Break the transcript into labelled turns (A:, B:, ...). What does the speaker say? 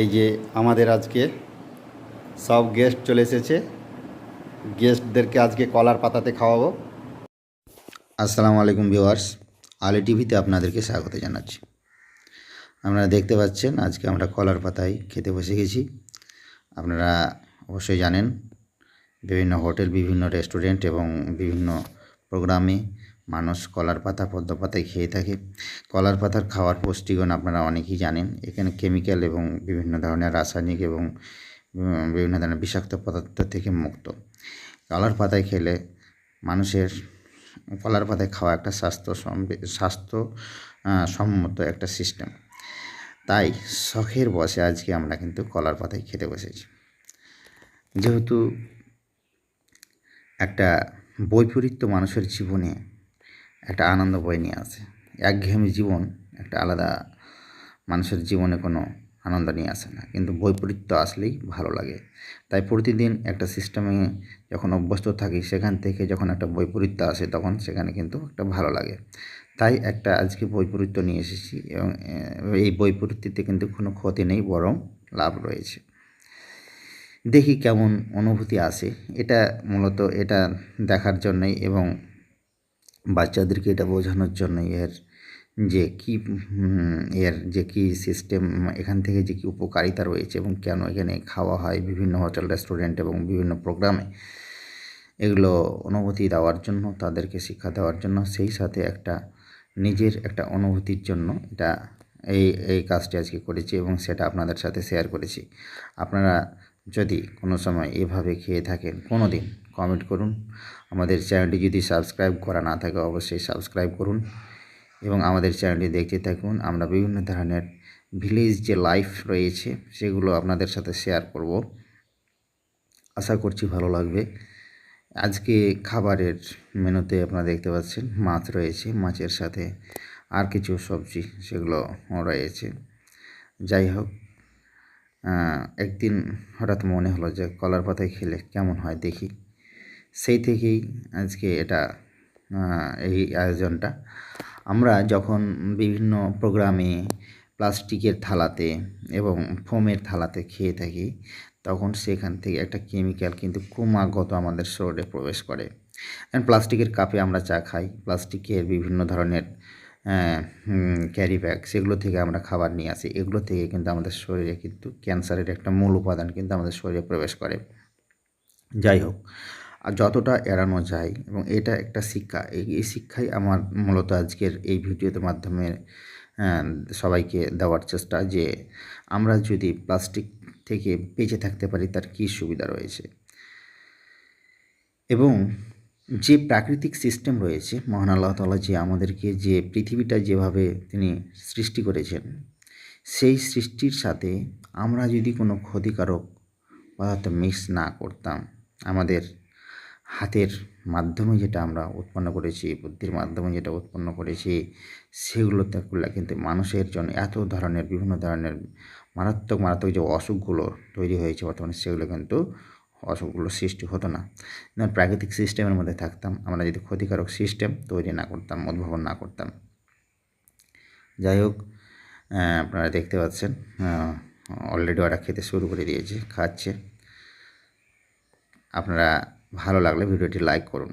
A: এই যে আমাদের আজকে সব গেস্ট চলে এসেছে। গেস্টদেরকে আজকে কলার পাতাতে খাওয়াবো। আসসালামু আলাইকুম ভিউয়ার্স, আলি টিভিতে আপনাদেরকে স্বাগত জানাচ্ছি। আপনারা দেখতে পাচ্ছেন, আজকে আমরা কলার পাতায় খেতে বসে গেছি। আপনারা অবশ্যই জানেন, বিভিন্ন হোটেল, বিভিন্ন রেস্টুরেন্ট এবং বিভিন্ন প্রোগ্রামে মানুষ কলার পাতা, পদ্ম পাতায় খেয়ে থাকে। কলার পাতার খাওয়ার পুষ্টিগুণ আপনারা অনেকেই জানেন। এখানে কেমিক্যাল এবং বিভিন্ন ধরনের রাসায়নিক এবং বিভিন্ন ধরনের বিষাক্ত পদার্থ থেকে মুক্ত। কলার পাতায় খেলে মানুষের কলার পাতায় খাওয়া একটা স্বাস্থ্য স্বাস্থ্য সম্মত একটা সিস্টেম তাই শখের বসে আজকে আমরা কিন্তু কলার পাতায় খেতে বসেছি। যেহেতু একটা বৈপরীত্য মানুষের জীবনে একটা আনন্দ বয়ে নিয়ে আসে। একঘেয়েমি জীবন, একটা আলাদা মানুষের জীবনে কোনো আনন্দ নিয়ে আসে না। কিন্তু বৈপরীত্য আসলেই ভালো লাগে। তাই প্রতিদিন একটা সিস্টেমে যখন অভ্যস্ত থাকি, সেখান থেকে যখন একটা বৈপরীত্য আসে, তখন সেখানে কিন্তু একটা ভালো লাগে। তাই একটা আজকে বৈপরীত্য নিয়ে এসেছি এবং এই বৈপরীত্যতে কিন্তু কোনো ক্ষতি নেই, বরং লাভ রয়েছে। দেখি কেমন অনুভূতি আসে। এটা মূলত এটা দেখার জন্যই এবং বাচ্চাদেরকে এটা বোঝানোর জন্য এর যে কি এর যে কি সিস্টেম এখান থেকে যে কি উপকারিতা রয়েছে এবং কেন এখানে খাওয়া হয়, বিভিন্ন হোটেল রেস্টুরেন্ট এবং বিভিন্ন প্রোগ্রামে এগুলো অনুভূতি দেওয়ার জন্য, তাদেরকে শিক্ষা দেওয়ার জন্য, সেই সাথে একটা নিজের একটা অনুভূতির জন্য এটা এই এই কাজটি আজকে করেছি এবং সেটা আপনাদের সাথে শেয়ার করেছি। আপনারা যদি কোনো সময় এভাবে খেয়ে থাকেন কোনো দিন কমেন্ট করুন। আমাদের চ্যানেলটি যদি সাবস্ক্রাইব করা না থাকে, অবশ্যই সাবস্ক্রাইব করুন এবং আমাদের চ্যানেলটি দেখতে থাকুন। আমরা বিভিন্ন ধরনের ভিলেজ যে লাইফ রয়েছে, সেগুলো আপনাদের সাথে শেয়ার করব। আশা করছি ভালো লাগবে। আজকে খাবারের মেনুতে আপনারা দেখতে পাচ্ছেন, মাছ রয়েছে, মাছের সাথে আর কিছু সবজি সেগুলো রয়েছে। যাই হোক একদিন হঠাৎ মনে হলো যে কলার পাতায় খেলে কেমন হয় দেখি। সেই থেকেই আজকে এটা এই আয়োজনটা। আমরা যখন বিভিন্ন প্রোগ্রামে প্লাস্টিকের থালাতে এবং ফোমের থালাতে খেয়ে থাকি, তখন সেখান থেকে একটা কেমিক্যাল কিন্তু ক্রমাগত আমাদের শরীরে প্রবেশ করে। প্লাস্টিকের কাপে আমরা চা খাই, প্লাস্টিকের বিভিন্ন ধরনের ক্যারি ব্যাগ সেগুলো থেকে আমরা খাবার নিয়ে আসি। এগুলো থেকে কিন্তু আমাদের শরীরে কিন্তু ক্যান্সারের একটা মূল উপাদান কিন্তু আমাদের শরীরে প্রবেশ করে। যাই হোক আর যতটা এড়ানো যায় এবং এটা একটা শিক্ষা। এই শিক্ষাই আমার মূলত আজকের এই ভিডিওতে মাধ্যমে সবাইকে দেওয়ার চেষ্টা যে আমরা যদি প্লাস্টিক থেকে বেঁচে থাকতে পারি তার কী সুবিধা রয়েছে। এবং যে প্রাকৃতিক সিস্টেম রয়েছে, মহান আল্লাহ তাআলা যে আমাদেরকে যে পৃথিবীটা যেভাবে তিনি সৃষ্টি করেছেন, সেই সৃষ্টির সাথে আমরা যদি কোনো ক্ষতিকারক পদার্থ মিক্স না করতাম, আমাদের হাতের মাধ্যমে যেটা আমরা উৎপন্ন করেছি, বুদ্ধির মাধ্যমে যেটা উৎপন্ন করেছি সেগুলোতে করলে কিন্তু মানুষের জন্য এত ধরনের, বিভিন্ন ধরনের মারাত্মক মারাত্মক যে অসুখগুলো তৈরি হয়েছে বর্তমানে, সেগুলো কিন্তু অসুখগুলো সৃষ্টি হতো না। যেমন প্রাকৃতিক সিস্টেমের মধ্যে থাকতাম, আমরা যদি ক্ষতিকারক সিস্টেম তৈরি না করতাম, উদ্ভাবন না করতাম। যাই হোক আপনারা দেখতে পাচ্ছেন অলরেডি ওরা খেতে শুরু করে দিয়েছে, খাচ্ছে। আপনারা ভালো লাগলে ভিডিওটি লাইক করুন।